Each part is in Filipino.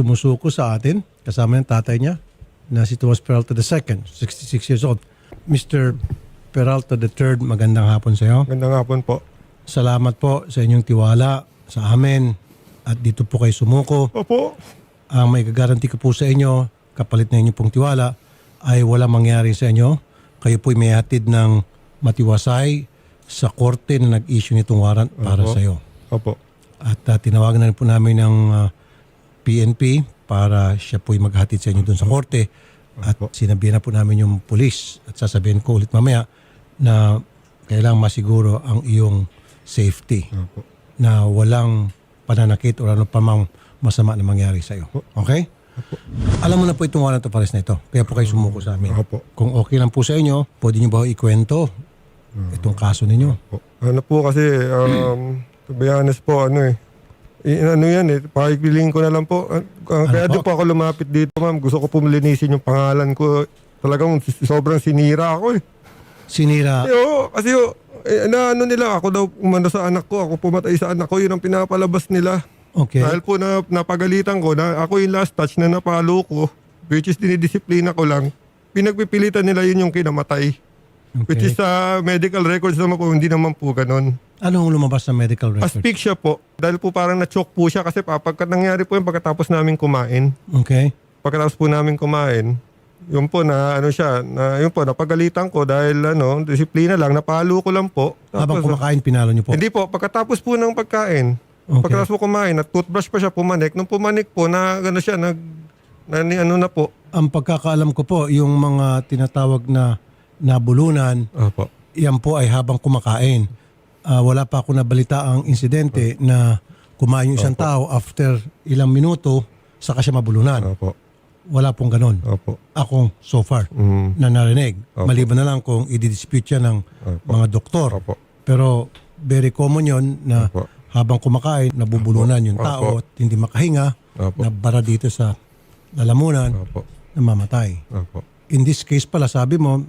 Sumusuko sa atin, kasama yung tatay niya, na si Tomas Peralta II, 66 years old. Mr. Peralta III, magandang hapon sa iyo. Ganda nga po po. Salamat po sa inyong tiwala sa amin at dito po kayo sumuko. Opo. Ang may gagaranti ko po sa inyo, kapalit na inyong pong tiwala, ay wala mangyari sa inyo. Kayo po'y may hatid ng matiwasay sa korte na nag-issue nitong warrant para Opo. sa iyo. Opo. At uh, tinawagan na rin po namin ng uh, PNP para siya po'y maghatid sa inyo doon sa korte. At sinabihan na po namin yung pulis at sasabihin ko ulit mamaya na kailangang masiguro ang iyong safety Opo. na walang pananakit o ano pa mang masama na mangyari sa iyo. Okay? Alam mo na po itong warrant of arrest na ito. Kaya po kayo sumuko sa amin. Opo. Kung okay lang po sa inyo, pwede niyo ba ikwento itong kaso ninyo? Ano po kasi, um, to be honest po, ano eh. I- ano yan eh, pakikiling ko na lang po. Ah, ah, Ano kaya po? di po ako lumapit dito ma'am. Gusto ko po linisin yung pangalan ko. Talagang s- sobrang sinira ako eh. Sinira, Eh, oo, kasi oh, eh, na ano nila, ako daw umano sa anak ko, ako pumatay sa anak ko, yun ang pinapalabas nila. okay. Dahil po na napagalitan ko na ako yung last touch na napalo ko, which is dinidisiplina ko lang, pinagpipilitan nila yun yung kinamatay. Which is sa medical records naman po, hindi naman po ganun. Anong lumabas sa medical record? Asphyxia po, dahil po parang na-choke po siya kasi pa, pagka nangyari po yung pagkatapos namin kumain, Okay. pagkatapos po namin kumain, yun po na ano siya, na, yun po, napagalitan ko dahil ano, disiplina lang, napalo ko lang po. Habang kumakain, pinalo niyo po. Hindi po, pagkatapos po ng pagkain, Okay. pagkatapos po kumain, at toothbrush pa siya pumanik. Nung pumanik po, na ano siya, nag, na, ni- ano na po. Ang pagkakaalam ko po, yung mga tinatawag na nabulunan, Opo. yan po ay habang kumakain. Ah, wala pa ako nabalita ang insidente na kumain yung isang tao after ilang minuto, saka siya mabulunan. Opo. Wala pong ganon. Opo. Akong so far Mm. na narinig. Opo. Maliban na lang kung i-dispute yan ng Opo. mga doktor. Opo. Pero very common yon na Opo. habang kumakain, nabubulunan yung tao Opo. at hindi makahinga, Opo. nabara dito sa lalamunan, Opo. namamatay. Opo. In this case pala, sabi mo,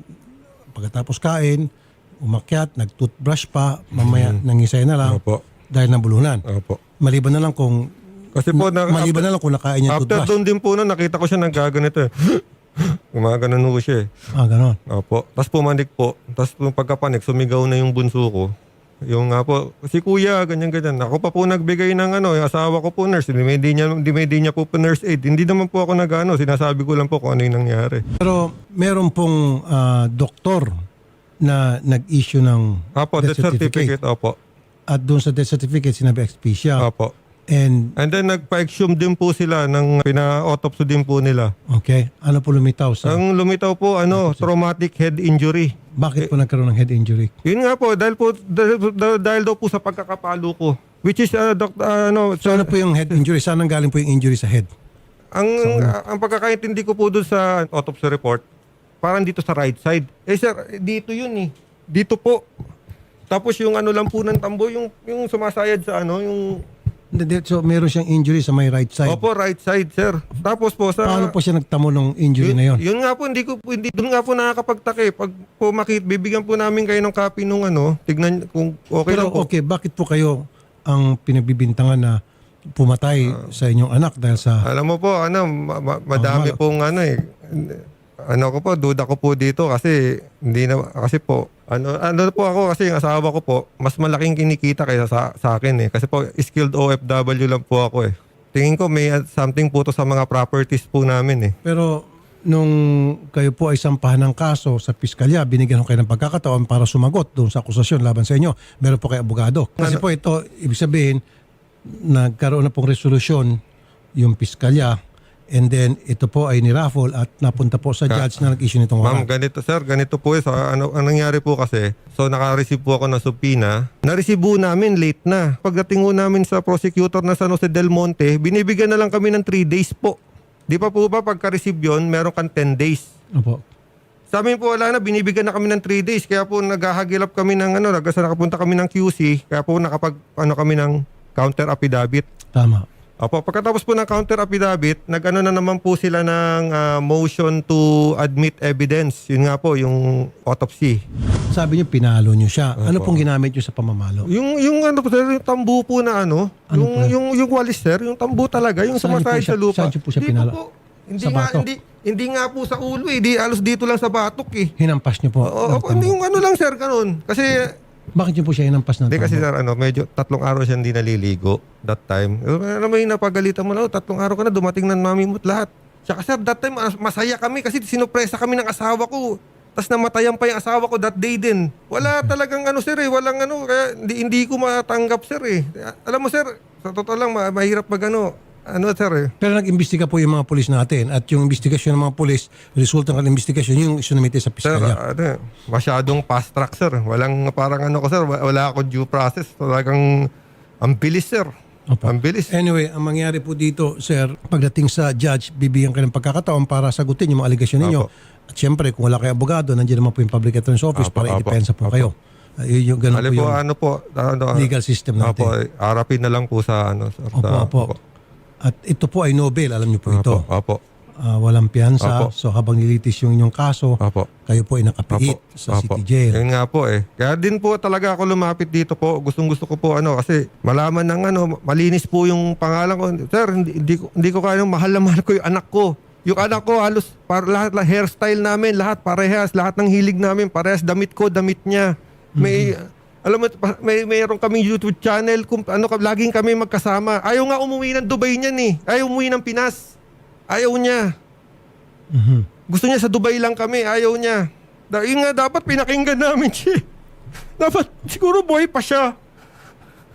pagkatapos kain, umakyat, nag-toothbrush pa, mamaya nangisay na lang Opo. dahil nabulunan. Opo. Maliban na lang kung Kasi po, na, maliban na lang kung nakain niya after toothbrush. doon din po na nakita ko siya nagaganito eh. Gumaganon ho siya eh. Ah, ganon. Opo. Tapos pumanik po. Tapos yung pagkapanik, sumigaw na yung bunso ko. Yung nga po, si kuya, ganyan-ganyan. Ako pa po nagbigay ng ano, yung asawa ko po nurse. Hindi may di niya, hindi may di niya po po nurse aid. Hindi naman po ako nag-ano. Sinasabi ko lang po kung ano yung nangyari. Pero meron pong ah, doktor na nag-issue ng Opo, death death certificate. Opo. At doon sa death certificate, sinabi expedia. Opo. And, And then nagpa-exhume din po sila ng pina-autopsy din po nila. okay, ano po lumitaw sa... Ang lumitaw po, ano, traumatic head injury. bakit po nagkaroon ng head injury? Yun nga po, dahil po, dahil, dahil, dahil daw po sa pagkakapalo ko. Which is, uh, doc, uh, ano, So ano po yung head injury? Saan ang galing po yung injury sa head? Ang ang pagkakaintindi ko po doon sa autopsy report, parang dito sa right side. Eh sir, dito yun eh. Dito po. Tapos yung ano lang po ng tambo, yung yung sumasayad sa ano, yung Hindi. So meron siyang injury sa may right side. Opo, right side, sir. Tapos po sa Paano po siya nagtamo ng injury yun, na yon? yun nga po, hindi ko po- hindi doon nga po nakakapagtake. Pag po makit, bibigyan po namin kayo ng copy nung ano, tignan kung okay Pero lang po. okay, bakit po kayo ang pinagbibintangan na pumatay sa inyong anak dahil sa... Alam mo po, ano, ma- ma- madami Ah, pong ano eh. Ano ko po, duda ko po dito kasi hindi na kasi po ano ano po ako kasi yung asawa ko po mas malaking kinikita kaysa sa, sa akin eh kasi po skilled OFW lang po ako eh. Tingin ko may something po to sa mga properties po namin eh. Pero nung kayo po ay sampahan ng kaso sa piskalya, binigyan ko kayo ng pagkakataon para sumagot doon sa akusasyon laban sa inyo. Meron po kayo abogado. Kasi Ano? po ito, ibig sabihin, nagkaroon na pong resolusyon yung piskalya and then ito po ay niraffle at napunta po sa judge na nag-issue nitong Ma'am, warrant. ganito sir, ganito po eh. Sa, ano, ang nangyari po kasi, so naka-receive po ako ng subpoena. Na-receive po namin late na. Pagdating po namin sa prosecutor na San Jose Del Monte, binibigyan na lang kami ng 3 days po. Di pa po ba pagka-receive yun, meron kang 10 days. Opo. Sa amin po wala na, binibigyan na kami ng 3 days. Kaya po naghahagilap kami ng ano, nagasa nakapunta kami ng QC. Kaya po nakapag ano kami ng counter affidavit. Tama. Opo, pagkatapos po ng counter affidavit, nag-ano na naman po sila ng ah, motion to admit evidence. Yun nga po, yung autopsy. Sabi niyo pinalo niyo siya. Ano Opo. pong ginamit niyo sa pamamalo? Yung yung ano po sir, yung tambu po na ano, Ano yung po? yung yung walis sir, yung tambu talaga, yung Saan niyo po sumasay siya- sa lupa. saan niyo po siya Hindi pinalo? po. Hindi Sa nga batok? hindi hindi nga po sa ulo eh, di alos dito lang sa batok eh. Hinampas niyo po. Oo, ng oo, tambo. yung ano lang sir ganun. Kasi Bakit niyo po siya hinampas ng Hindi kasi sir, ano, medyo tatlong araw siya hindi naliligo that time. Alam mo yung napagalitan mo na, oh, tatlong araw ka na, dumating na mami mo at lahat. Tsaka sir, that time mas- masaya kami kasi sinupresa kami ng asawa ko. Tapos namatayan pa yung asawa ko that day din. Wala talagang ano sir eh, walang ano, kaya hindi, hindi ko matanggap sir eh. Alam mo sir, sa totoo lang, ma- mahirap mag ano, ano sir eh. Pero nag-imbestiga po yung mga pulis natin at yung investigasyon ng mga pulis, resulta ng investigasyon yung isunumite sa Sir, piskalya. ano, masyadong fast track sir. Walang parang ano ko sir, wa- wala akong due process. Talagang ang bilis sir. Opo. Ang bilis. Anyway, ang mangyari po dito, sir, pagdating sa judge, bibigyan ka ng pagkakataon para sagutin yung mga aligasyon ninyo. Apo. At syempre, kung wala kayo abogado, nandiyan naman po yung public attorney's office Apo, para apo, i-depensa po kayo. Uh, yun yung ganunAli po po, yung ano po, ano, legal system natin. Opo, harapin na lang po sa ano. Sa, Opo, sa- opo. At ito po ay Nobel, alam niyo po ito. Opo, opo, Ah, walang piyansa. Opo. So habang nilitis yung inyong kaso, opo. kayo po ay nakapiit Opo, sa opo. city jail. Yun nga po eh. Kaya din po talaga ako lumapit dito po. Gustong gusto ko po ano kasi malaman ng ano, malinis po yung pangalan ko. Sir, hindi, hindi ko, hindi ko kaya mahal na mahal ko yung anak ko. Yung anak ko halos para lahat lang hairstyle namin, lahat parehas, lahat ng hilig namin parehas, damit ko, damit niya. May alam mo may mayroon kaming YouTube channel kung ano ka- laging kami magkasama. Ayaw nga umuwi ng Dubai niyan eh. Ayaw umuwi ng Pinas. Ayaw niya. Mhm. Gusto niya sa Dubai lang kami, ayaw niya. Da, yun nga dapat pinakinggan namin siya. Dapat siguro boy pa siya.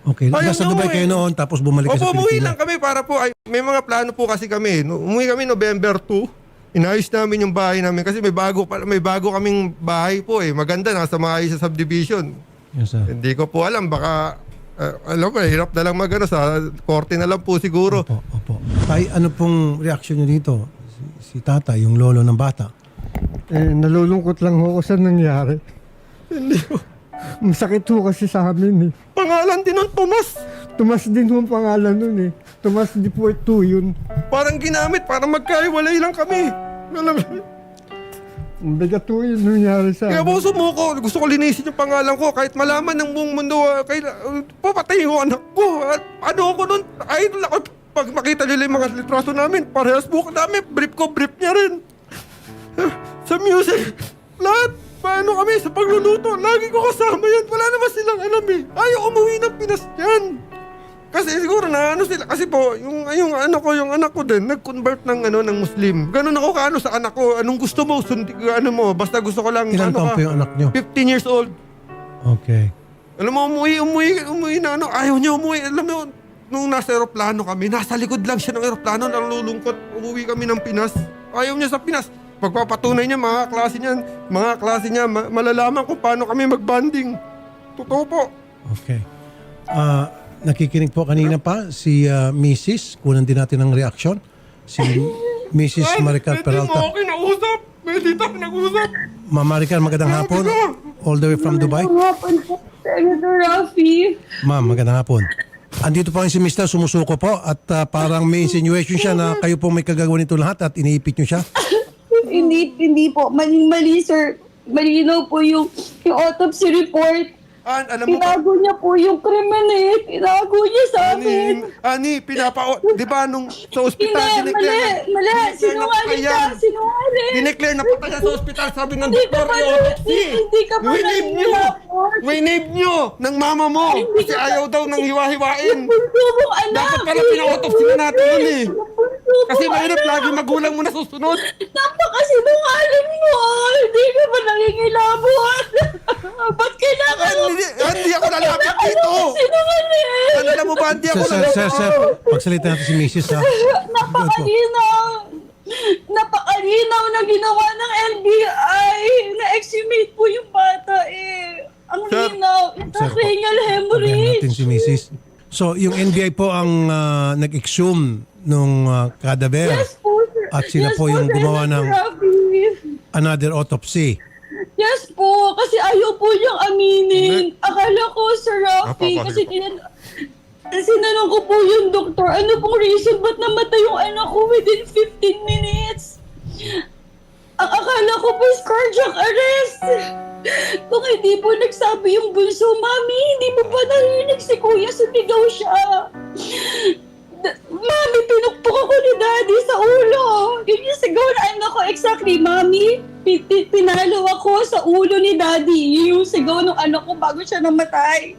Okay, Ayaw nasa Dubai umuwi. kayo noon tapos bumalik Opo, sa umuwi Pilipinas. lang kami para po, ay, may mga plano po kasi kami. No, umuwi kami November 2. Inayos namin yung bahay namin kasi may bago pa- may bago kaming bahay po eh. Maganda nasa maayos sa subdivision. Yes, sir. Hindi ko po alam baka eh, alam ko, hirap na lang magano sa korte na lang po siguro. Opo, opo. Tay, ano pong reaksyon niyo dito? Si, si tata, yung lolo ng bata. Eh, nalulungkot lang ho ako sa nangyari. Hindi ko. Masakit ho kasi sa amin eh. Pangalan din ng Tomas. Tumas din ho ang pangalan nun eh. Tumas di po ito yun. Parang ginamit para magkaiwalay lang kami. Alam mo? Ang bigat ho yun nangyari sa Kaya amin. po sumuko. Gusto ko linisin yung pangalan ko. Kahit malaman ng buong mundo, uh, kay, uh, papatay yung anak ko. At ano ako nun? Idol ako. Pag makita nila yung mga litraso namin, parehas buhok namin. Brief ko, brief niya rin. sa music, lahat. Paano kami sa pagluluto? Lagi ko kasama yan. Wala naman silang alam eh. Ayaw umuwi ng Pinas yan. Kasi siguro na ano sila kasi po yung yung ano ko yung anak ko din nag-convert ng ano ng Muslim. Ganun ako kaano sa anak ko. Anong gusto mo? Sundi, ano mo? Basta gusto ko lang Ilan ano taon ka, po yung anak niyo? 15 years old. Okay. Alam mo, umuwi, umuwi, umuwi na ano, ayaw niya umuwi. Alam mo, nung nasa aeroplano kami, nasa likod lang siya ng aeroplano, nang lulungkot. Umuwi kami ng Pinas. Ayaw niya sa Pinas. Pagpapatunay niya, mga klase niya, mga klase niya, ma- malalaman kung paano kami mag-banding. Totoo po. Okay. Ah, nakikinig po kanina pa si ah, Mrs. Kunan din natin ng reaksyon. Si Mrs. Maricar Pwede mo Peralta. ako kinausap. Pwede tayo nag-usap. Ma'am Maricar, magandang hapon. All the way from Dubai. Hapon po, Senator Rafi. Ma'am, magandang hapon. Andito po si Mr. sumusuko po at ah, parang may insinuation siya na kayo po may kagagawa nito lahat at iniipit niyo siya. hindi, hindi po. Maling-mali, sir. Malinaw po yung, yung autopsy report. An, alam mo ba? Tinago niya po yung krimen eh. Tinago niya sa Ani, amin. ani, pinapa... Di ba nung sa Hindi, ospital, mali, dineclare na- mali. dineclare na Sinungaling patay ka, sinungaling. Dineclare na patay sa ospital, sabi ng Hindi ka doktor, pa hindi ka pa Winave nyo! nangyayapon. Winave nyo! Ng mama mo! Hindi Kasi ka pa- ayaw daw ng hiwa-hiwain. Yung bunso mong anak. Dapat pala pina-autopsy na natin yun eh. Yung bunso mong Kasi mahirap anak. lagi magulang mo na susunod. Napakasinungaling mo! Hindi ka ba nangingilabot? Ba't kailangan mo? Hindi, hindi ako lalapit dito. Sinungaling! Alam mo ba, hindi ako Sir, sir, lalapit. sir, sir, pagsalita natin si Mrs. ha. Napakalinaw! Napakalinaw na ginawa ng NBI! Na-exhumate po yung bata eh! Ang Sir. linaw! Sir, Intracranial Sabihan hemorrhage! natin si Mrs. So, yung NBI po ang ah, nag-exhume nung ah, cadaver Yes po, sir! At sila yes po yung gumawa Senator ng- another autopsy. Yes po, kasi ayaw po niyang aminin. Akala ko, Sir Rafi, kasi tinan... Sinanong ko po yung doktor, ano pong reason ba't namatay yung anak ko within 15 minutes? Ang akala ko po, scar cardiac arrest. Kung hindi po nagsabi yung bunso, Mami, hindi mo ba narinig si Kuya sumigaw siya? Mami, pinukpok ako ni Daddy sa ulo. Yun yung sigaw na anak ko. Exactly, Mami. pi- pi- pinalo ako sa ulo ni Daddy. Yun yung sigaw ng anak ko bago siya namatay.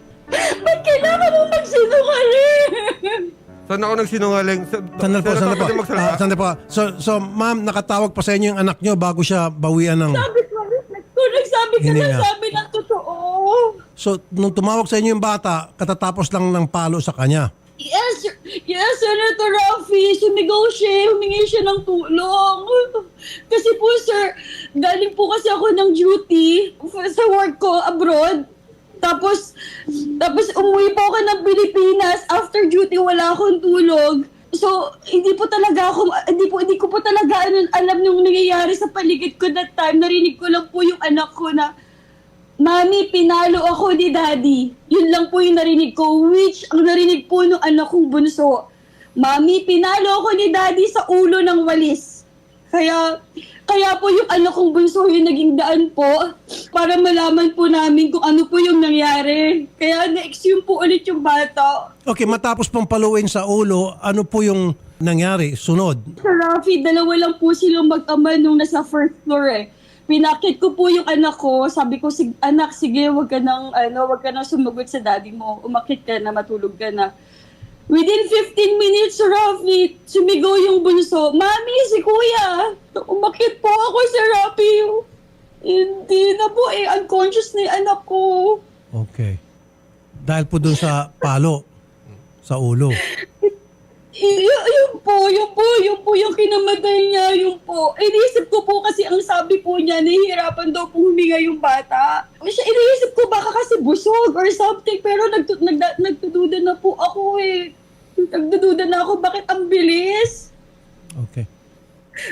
Ba't kailangan mo magsinungaling? Saan ako nagsinungaling? Sa, Sandali po, sandali po. Ah, sandali po. So, so ma'am, nakatawag pa sa inyo yung anak nyo bago siya bawian ng... Sabi ko, kung nagsabi ka Hindi na nga. sabi ng totoo. So, nung tumawag sa inyo yung bata, katatapos lang ng palo sa kanya. Yes, yes, Senator Rafi, sumigaw siya, humingi siya ng tulong. Kasi po, sir, galing po kasi ako ng duty sa work ko abroad. Tapos, tapos umuwi po ako ng Pilipinas. After duty, wala akong tulog. So, hindi po talaga ako, hindi po, hindi ko po talaga alam nung nangyayari sa paligid ko that time. Narinig ko lang po yung anak ko na, Mami, pinalo ako ni Daddy. Yun lang po yung narinig ko, which ang narinig po ng anak kong bunso. Mami, pinalo ako ni Daddy sa ulo ng walis. Kaya, kaya po yung anak kong bunso yung naging daan po para malaman po namin kung ano po yung nangyari. Kaya na-exhume po ulit yung bata. Okay, matapos pong paluin sa ulo, ano po yung nangyari? Sunod. Sa Rafi, dalawa lang po silang mag-ama nung nasa first floor eh. Pinakit ko po yung anak ko. Sabi ko, "Sig- anak, sige, wag ka nang, ano, wag ka nang sumagot sa daddy mo. Umakit ka na, matulog ka na. Within 15 minutes, Rafi, sumigaw yung bunso. Mami, si kuya. Umakit po ako sa Rafi. Hindi na po eh, unconscious na yung anak ko. Okay. Dahil po dun sa palo sa ulo. Y- yun po, yun po, yun po yung kinamatay niya, yun po. Iniisip ko po kasi ang sabi po niya, nahihirapan daw po huminga yung bata. Siya, iniisip ko baka kasi busog or something, pero nagtu- nagda- nagtududa na po ako eh. Nagdududa na ako, bakit ang bilis? Okay.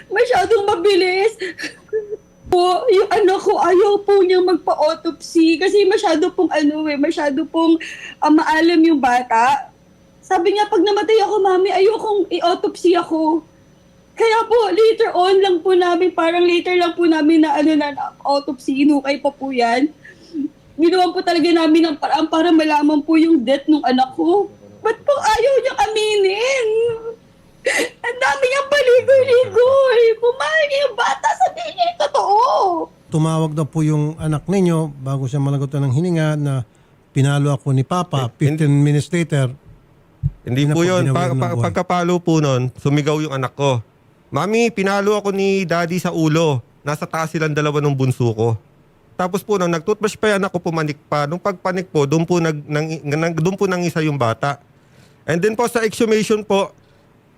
Masyadong mabilis. po, yung anak ko, ayaw po niyang magpa-autopsy kasi masyado pong ano eh, masyado pong ah, maalam yung bata. Sabi niya, pag namatay ako, mami, ayokong i-autopsy ako. Kaya po, later on lang po namin, parang later lang po namin na ano na, na autopsy, inukay pa po yan. Ginawa po talaga namin ng paraan para malaman po yung death ng anak ko. Ba't po ayaw niyang aminin? Ang dami niyang paligoy-ligoy. Niya yung bata, sabihin niya yung totoo. Tumawag daw po yung anak ninyo bago siya malagotan ng hininga na pinalo ako ni Papa. 15 minutes later, Hindi po po yun. Pa- pa- pagkapalo po nun, sumigaw yung anak ko. Mami, pinalo ako ni daddy sa ulo. Nasa taas silang dalawa ng bunso ko. Tapos po, nung nag-toothbrush pa yan ako, pumanik pa. Nung pagpanik po, doon po, nag, nang, nang, doon po nangisa yung bata. And then po sa exhumation po,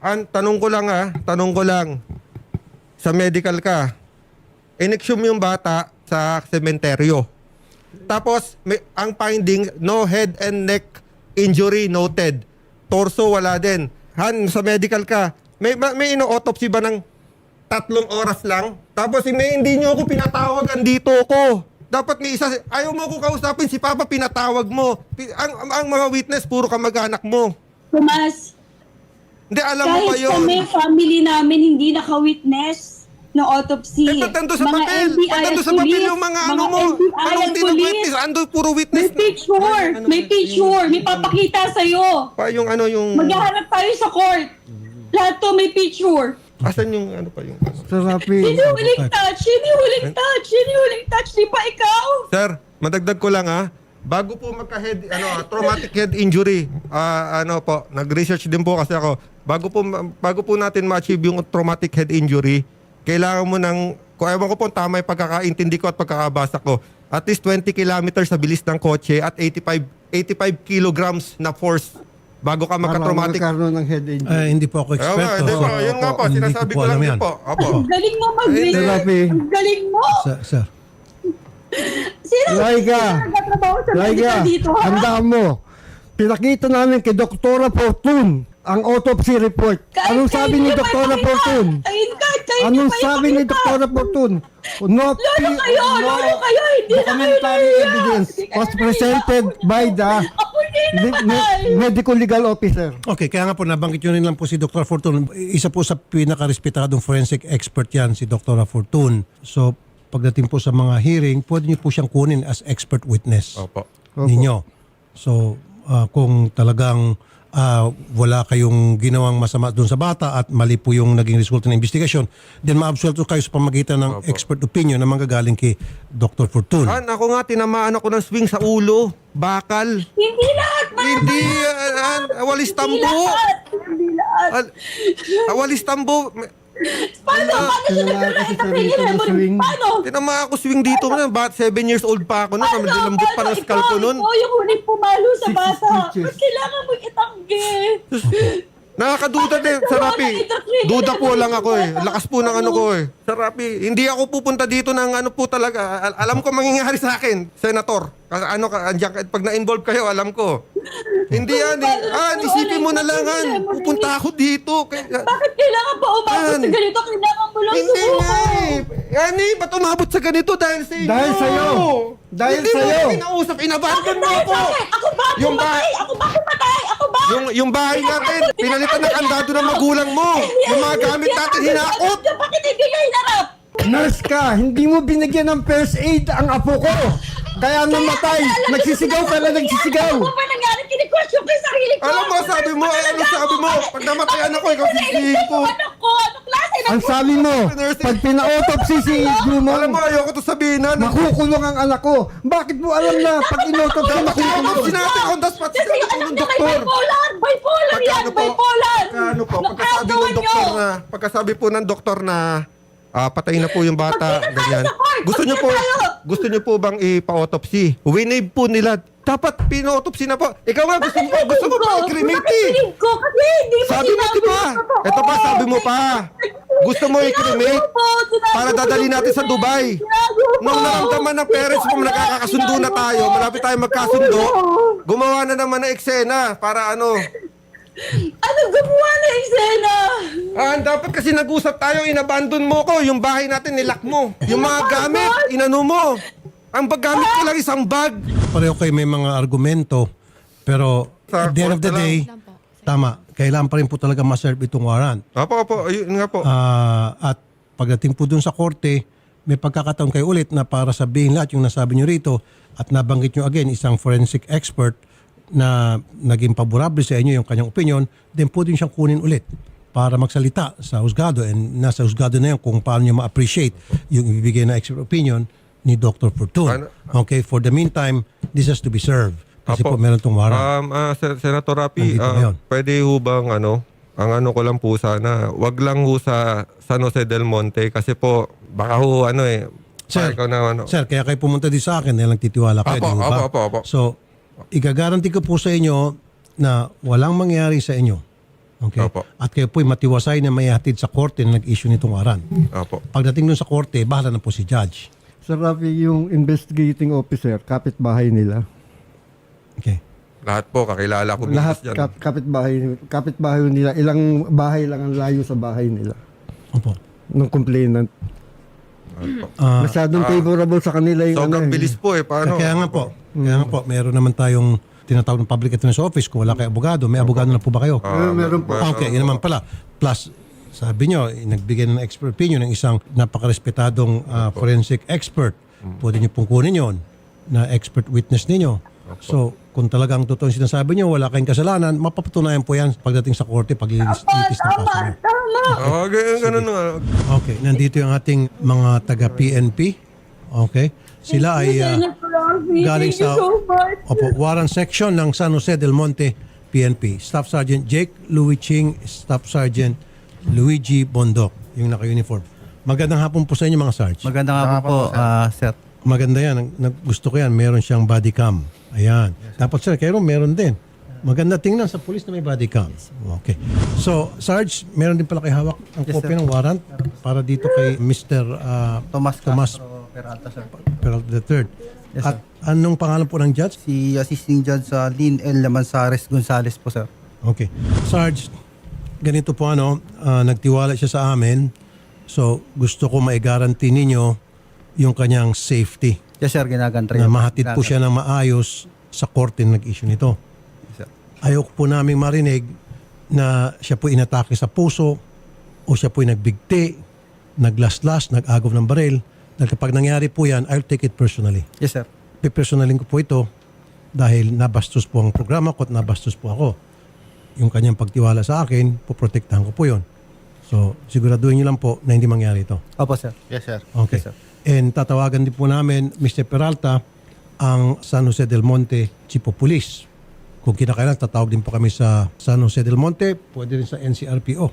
an, tanong ko lang ah, tanong ko lang, sa medical ka, in-exhume yung bata sa sementeryo. Tapos, may, ang finding, no head and neck injury noted. Torso, wala din. Han, sa medical ka, may, ma- may ino-autopsy ba ng tatlong oras lang? Tapos, may, hindi nyo ako pinatawagan dito ko. Dapat may isa, ayaw mo ako kausapin, si Papa pinatawag mo. Ang, ang, ang mga witness, puro kamag-anak mo. Tomas, Hindi, alam mo pa kahit yun. kami, family namin, hindi naka-witness ng autopsy. Eh, ba't nandun sa Mga papel? NBI at sa papel yung mga ano mo? Ano hindi police. nag-witness? Ando, puro May witness. picture! May picture! May papakita sa'yo! Pa yung ano yung... Maghaharap tayo sa court! Lahat to may picture! Asan yung ano pa yung... Sir Rafi, Sino yung huling touch? Sino yung huling touch? Sino yung huling touch? Di ba ikaw? Sir, madagdag ko lang ha. Bago po magka-head ano, ah, traumatic head injury, ah, ano po, nag-research din po kasi ako. Bago po bago po natin ma-achieve yung traumatic head injury, kailangan mo ng kung ewan ko po tama yung pagkakaintindi ko at pagkakabasa ko. At least 20 kilometers sa bilis ng kotse at 85 85 kilograms na force bago ka para magka-traumatic. magkaroon ng head injury. eh, hindi po ako nga, eksperto. hindi po, yun nga po, hindi sinasabi po ko lang din yan. po. Apo. Ang galing mo mag-research. Rafi. Ang galing mo! Sir, sir. Sino Laika, medical dito, ha? handaan mo. Pinakita namin kay Doktora Fortune ang autopsy report. Kahit Anong sabi ni kayo niyo Anong sabi ni. Doktora Fortune? No, Lolo kayo! Lolo kayo! Hindi na kayo documentary evidence was presented by the medical legal officer. Okay, kaya nga po nabanggit nyo rin lang po si Dr. Fortun. Isa po sa pinaka-respetadong forensic expert yan, si Dr. Fortun. So, pagdating po sa mga hearing, pwede niyo po siyang kunin as expert witness Opo. ninyo. So, ah, kung talagang ah, wala kayong ginawang masama doon sa bata at mali po yung naging resulta ng investigation, then ma-absuelto kayo sa pamagitan ng expert opinion na manggagaling kay Dr. Fortune. An, ako nga, tinamaan ako ng swing sa ulo. Bakal. Hindi lahat, ma'am. Hindi, an, an, walis Hindi tambo. lahat. Hindi lahat. Al, ah, walis tambo. Paano? Paano siya nagkaroon sa ng ng memory? swing. Paano? Tinamaan ako swing dito. na Bat, seven years old pa ako na. Kamali lambot pa ng skull ko nun. Ikaw yung huling pumalo sa bata. Ba't kailangan mo itanggi? Nakakaduda din. Sa Rapi. Duda po lang ako eh. Lakas po ng ano ko eh. Sa Rapi. Hindi ako pupunta dito ng ano po talaga. Al- alam ko mangyayari sa akin. Senator. Kasi ano ka, andyan ka- pag na-involve kayo, alam ko. Hindi yan eh. Ah, isipin mo na lang han. Pupunta ako dito. Kaya, Bakit kailangan pa umabot An. sa ganito? Kailangan mo lang hindi nga sumuko. eh. Yan eh, ba't umabot sa ganito dahil sa inyo? Dahil sa'yo. Dahil hindi sa'yo. mo ako kinausap. Inabandon mo Bakit ako. bakit? Ako ba Yung ba- pumatay? Ako ba pumatay? Ako ba? Yung, yung bahay natin, pinalitan ng kandado ng magulang mo. Yung mga gamit natin, hinakot. Bakit hindi niya hinarap? Nurse ka, hindi mo binigyan ng first aid ang apo ko. Kaya namatay. Nagsisigaw ka na nagsisigaw. Ano ba Kini-question ko yung sarili ko. Alam mo, sabi mo, ano sabi mo? Pag namatayan ako, ikaw sisihin ko. Ano ko? Ano klase ng Ang sabi mo, pag pina-autopsy si Alam mo, Drummond, ayoko to sabihin na. makukulong ang anak ko. Bakit mo alam na pag inautopsy, Dapat makukulong? sinabi ko, das pati Kasi yung ko anak ng niya may doktor. bipolar! Bipolar yan! Pagkano po? Bipolar! Pagkano po? Pagkasabi ng doktor na, pagkasabi po ng doktor na ah, patay na po yung bata, Magkita tayo ganyan. sa court! Gusto niyo po, Magkita tayo! gusto niyo po bang ipa-autopsy? Winave po nila. Dapat pina-autopsy na po. Ikaw nga, gusto mo, gusto mo pa i-cremate eh. Ko? Kasi hindi mo Sabi mo, sinabi di ba? totoo. Ito pa, sabi mo pa. Gusto mo Sinabi i-cremate mo po, sinabi para mo dadali natin sa. Dubai. Sinabi mo Nung po. naramdaman ng parents mo, nagkakasundo alam. na tayo, Sinabi mo. malapit tayo magkasundo, gumawa na naman ng eksena para ano. Ano gumawa na eksena? Ah, dapat kasi nag-usap tayo, inabandon mo ko, yung bahay natin nilak mo. Yung mga gamit, inano mo. Ang baggamit ko lang isang bag. Pareho kayo may mga argumento, pero Sa at the end of the court na day, tama, kailangan pa rin po talaga ma-serve itong warrant. Opo, opo, ayun nga po. Ah, at pagdating po dun sa korte, may pagkakataon kayo ulit na para sabihin lahat yung nasabi nyo rito at nabanggit nyo again isang forensic expert na naging paborable sa inyo yung kanyang opinion, then pwede nyo siyang kunin ulit para magsalita sa husgado and nasa husgado na yun kung paano nyo ma-appreciate yung ibibigay na expert opinion ni Dr. Fortune. Ano? Okay, for the meantime, this has to be served. Kasi po Apo. meron tong warrant. Um, ah, Sen- Senator Rapi, Nandito ah, ngayon. pwede ho bang ano, ang ano ko lang po sana, wag lang ho sa San Jose del Monte kasi po, baka ho ano eh, Sir, na ano. Sir, kaya kayo pumunta din sa akin dahil nagtitiwala kayo, Apo, di ba? apo, apo, apo. So, igagaranti ko po sa inyo na walang mangyari sa inyo. Okay? Apo. At kayo po'y matiwasay na may hatid sa korte na nag-issue nitong warrant. Opo. Pagdating dun sa korte, bahala na po si judge. Sir Rafi, yung investigating officer, kapitbahay nila. Okay. Lahat po, kakilala ko Lahat dyan. kap, kapitbahay, kapitbahay nila. Ilang bahay lang ang layo sa bahay nila. Opo. Ng complainant. Ah, Masyadong favorable sa kanila yung Sobrang ano eh. bilis po eh. Paano? kaya nga po, kaya nga po, meron naman tayong tinatawag ng public attendance office kung wala kayo abogado. May abogado na po ba kayo? Eh, meron po. Ah, Okay, yun naman pala. Plus, sabi nyo, nagbigay ng expert opinion ng isang napakarespetadong ah, forensic expert. Pwede nyo pong kunin yun na expert witness ninyo. So, kung talagang totoo yung sinasabi nyo, wala kayong kasalanan, mapapatunayan po yan pagdating sa korte, paglilitis ng kaso nyo. Oh, ganun, ganun nga. Okay, nandito yung ating mga taga-PNP. Okay. Sila ay ah, galing sa. Opo, Warren Section ng San Jose del Monte, PNP. Staff Sergeant Jake Louis Ching, Staff Sergeant Luigi Bondok, yung naka-uniform. Magandang hapon po sa inyo mga Sarge. Maganda nga po po, ah, sir. Maganda yan. Nag- Gusto ko yan. Meron siyang body cam. Ayan. Dapat sir, kayo meron din. Maganda tingnan sa pulis na may body cam. Okay. So, Sarge, meron din pala kay hawak ang Yes, kopya sir. ng warrant para dito kay Mr. ah, Tomas, Tomas Castro Peralta, sir. Peralta III. Yes, At anong pangalan po ng judge? Si Assisting Judge sa Lynn L. Lamansares Gonzales po, sir. Okay. Sarge, ganito po ano, ah, nagtiwala siya sa amin. So, gusto ko mai-guarantee ninyo yung kanyang safety. Yes, sir. Ginagantry. Na mahatid po siya ng maayos sa korte na nag-issue nito. Yes, sir. Ayoko po namin marinig na siya po inatake sa puso o siya po nagbigti, naglaslas, nag-agaw ng baril Dahil kapag nangyari po yan, I'll take it personally. Yes, sir. Pipersonalin ko po ito dahil nabastos po ang programa ko at nabastos po ako. Yung kanyang pagtiwala sa akin, poprotektahan ko po yon. So, siguraduhin niyo lang po na hindi mangyari ito. Opo, sir. Yes, sir. Okay. Yes, sir. And tatawagan din po namin, Mr. Peralta, ang San Jose del Monte Chief of Police. Kung kinakailan, tatawag din po kami sa San Jose del Monte, pwede rin sa NCRPO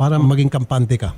para maging kampante ka.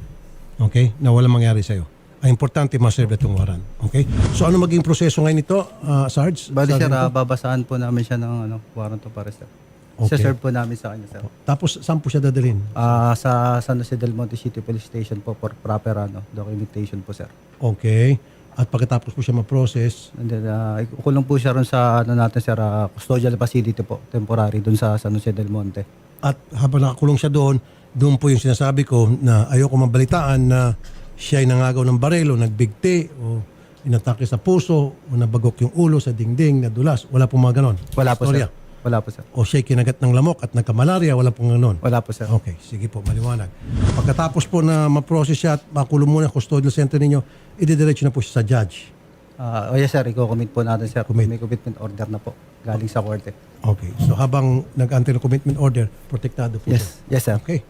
Okay? Na walang mangyari sa'yo. Ang importante, maserve itong waran. Okay? So ano maging proseso ngayon ito, uh, Sarge? Bali, sir, Sargento? ah, babasahan po namin siya ng ano, warrant of arrest, sir. Okay. Isa-serve po namin sa kanya, sir. Tapos, saan po siya dadalhin? Ah, sa San Jose del Monte City Police Station po for proper ano, documentation po, sir. Okay. At pagkatapos po siya ma-process, And then, uh, ikulong po siya ron sa ano natin, sir, ah, custodial facility po, temporary, dun sa San Jose del Monte. At habang nakakulong siya doon, doon po yung sinasabi ko na ayoko mabalitaan na siya ay nangagaw ng barelo, nagbigti o inatake sa puso o nabagok yung ulo sa dingding, nadulas. Wala pong mga ganon. Wala po, Storya. sir. Wala po, sir. O siya ay kinagat ng lamok at nagkamalaria, wala pong ganon. Wala po, sir. Okay, sige po, maliwanag. Pagkatapos po na ma-process siya at makulong muna ang custodial center ninyo, ididiretso na po siya sa judge. Ah, oh yes, sir, i-commit po natin, sir. Commit. May commitment order na po, galing sa korte. Okay, so habang nag-antay ng commitment order, protektado po siya. Yes, yes, sir. Okay.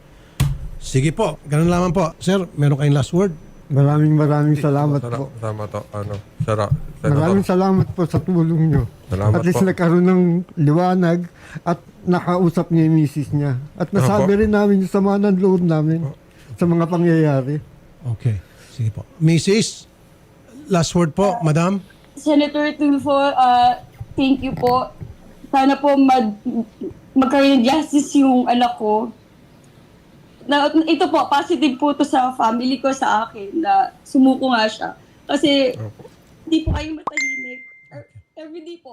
Sige po, ganun lamang po. Sir, meron kayong last word? Maraming maraming salamat po. Salamat to. Ano, Sara, Maraming salamat po sa tulong nyo. Salamat at least po. nagkaroon ng liwanag at nakausap niya yung misis niya. At nasabi Opo. rin namin yung sama ng loob namin sa mga pangyayari. Okay. Sige po. Mrs. Last word po, madam. Senator Tulfo, uh, thank you po. Sana po mag, magkaroon ng justice yung anak ko. Na, ito po, positive po to sa family ko, sa akin, na sumuko nga siya. Kasi, hindi po kayo matahimik. Er- Everyday po.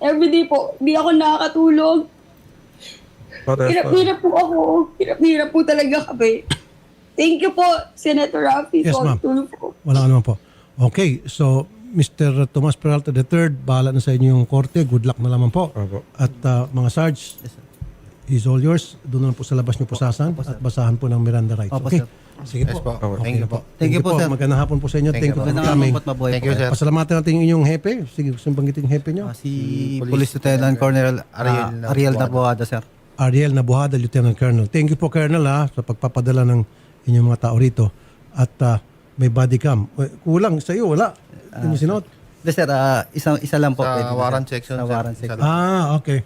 Everyday po. Hindi ako nakakatulog. Hirap-hirap po ako. Hirap-hirap po talaga kami. Thank you po, Senator Rafi. Yes, ma'am. Tulfo. Wala ka naman po. Okay, so Mr. Tomas Peralta III, bahala na sa inyo yung korte. Good luck na lamang po. Opo. At uh, mga Sarge, is all yours. Doon na lang po sa labas niyo pusasan at basahan po ng Miranda rights. Opo, okay? sir. Sige Yes po. po. Okay Thank you po. Thank you po, sir. Magandang hapon po sa inyo. Thank, you Thank you for po. Magandang at mabuhay Thank po. you, sir. Pasalamatan natin yung inyong hepe. Sige, gusto mong banggitin yung hepe niyo? Ah, si Police Police Lieutenant Colonel Ariel ah, Ariel Nabuada. Nabuada, sir. Ariel Nabuhada, Lieutenant Colonel. Thank you po, Colonel, ha, sa pagpapadala ng inyong mga tao rito. At ah, may body cam. Eh, Kulang sa iyo, wala. Hindi mo sinuot. Hindi, sir, ah, isa, isa lang po. Sa pwede warrant sir. section, Sa sir. warrant Isa section. lang. Ah, okay.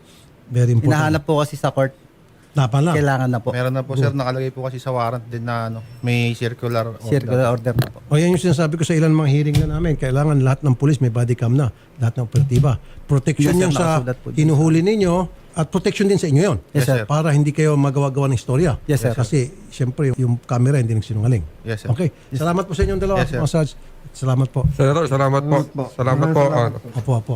Very important. Hinahanap po kasi sa court. Dapat lang. Kailangan na po. Meron na po, sir. Nakalagay po kasi sa warrant din na ano, may circular. order. Circular order na po. O yan yung sinasabi ko sa ilan mga hearing na namin. Kailangan lahat ng pulis may body cam na. Lahat ng operatiba. Protection Yes, sir, yung sa nakasulat po hinuhuli ninyo at protection din sa inyo yun. Yes, sir. Para hindi kayo magawa-gawa ng istorya. Yes, sir. Kasi siyempre yung camera hindi nagsinungaling. Yes, sir. Okay. Salamat po sa inyong dalawa. Yes, sir. mga Sarge. Salamat po. Senator, salamat po. Salamat po. Ano. Opo, opo.